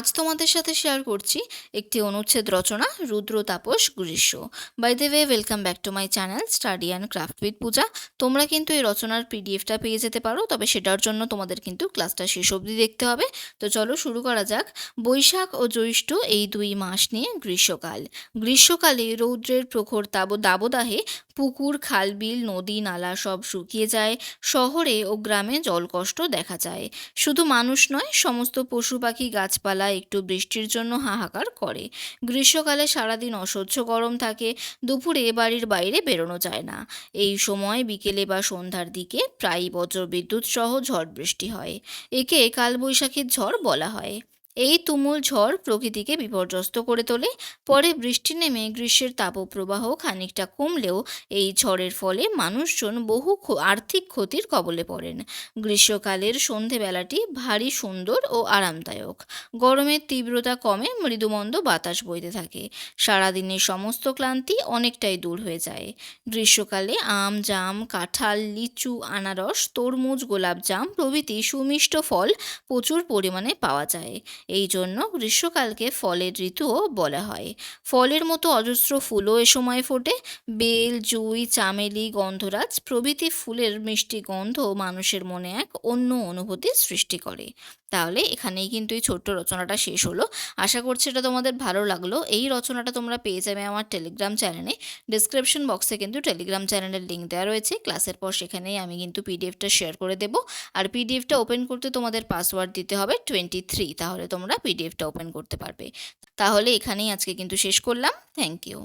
আজ তোমাদের সাথে শেয়ার করছি একটি অনুচ্ছেদ রচনা, রুদ্র তাপস গ্রীষ্ম। By the way welcome back to my channel study and craft with Puja তোমরা কিন্তু এই রচনার পিডিএফটা পেয়ে যেতে পারো, তবে সেটার জন্য তোমাদের কিন্তু ক্লাসটা শেষ অবধি দেখতে হবে। তো চলো শুরু করা যাক। বৈশাখ ও জ্যৈষ্ঠ এই দুই মাস নিয়ে গ্রীষ্মকাল। গ্রীষ্মকালে রৌদ্রের প্রখর তাব দাবদাহে পুকুর খাল বিল নদী, নালা সব শুকিয়ে যায়, শহরে ও গ্রামে জলকষ্ট দেখা যায়। শুধু মানুষ নয়, সমস্ত পশু পাখি, গাছপালা একটু বৃষ্টির জন্য হাহাকার করে। গ্রীষ্মকালে সারাদিন অসহ্য গরম থাকে, দুপুরে বাড়ির বাইরে বেরোনো যায় না। এই সময় বিকেলে বা সন্ধ্যার দিকে প্রায়ই বজ্রবিদ্যুৎ সহ ঝড় বৃষ্টি হয়। একে কালবৈশাখীর ঝড় বলা হয়। এই তুমুল ঝড় প্রকৃতিকে বিপর্যস্ত করে তোলে। পরে বৃষ্টি নেমে গ্রীষ্মের তাপপ্রবাহ খানিকটা কমলেও এই ঝড়ের ফলে মানুষজন বহু আর্থিক ক্ষতির কবলে পড়েন। গ্রীষ্মকালের সন্ধেবেলাটি ভারী সুন্দর ও আরামদায়ক। গরমের তীব্রতা কমে মৃদুমন্দ বাতাস বইতে থাকে। সারাদিনের সমস্ত ক্লান্তি অনেকটাই দূর হয়ে যায়। গ্রীষ্মকালে আম, জাম, কাঁঠাল, লিচু, আনারস, তরমুজ গোলাপজাম প্রভৃতি সুমিষ্ট ফল প্রচুর পরিমাণে পাওয়া যায়। এই জন্য গ্রীষ্মকালকে ফলের ঋতুও বলা হয়। ফলের মতো অজস্র ফুলও এ সময় ফোটে। বেল, জুই, চামেলি, গন্ধরাজ প্রভৃতি ফুলের মিষ্টি গন্ধ মানুষের মনে এক অন্য অনুভূতি সৃষ্টি করে। তাহলে এখানেই কিন্তু এই ছোট্ট রচনাটা শেষ হলো। আশা করছি এটা তোমাদের ভালো লাগল। এই রচনাটা তোমরা পেয়ে যাবে আমার টেলিগ্রাম চ্যানেলে। ডিসক্রিপশন বক্সে কিন্তু টেলিগ্রাম চ্যানেলের লিঙ্ক দেওয়া রয়েছে। ক্লাসের পর সেখানেই আমি কিন্তু পিডিএফটা শেয়ার করে দেবো। আর পিডিএফটা ওপেন করতে তোমাদের পাসওয়ার্ড দিতে হবে টোয়েন্টি থ্রি। তাহলে তোমরা পিডিএফটা ওপেন করতে পারবে। তাহলে এখানেই আজকে কিন্তু শেষ করলাম। Thank you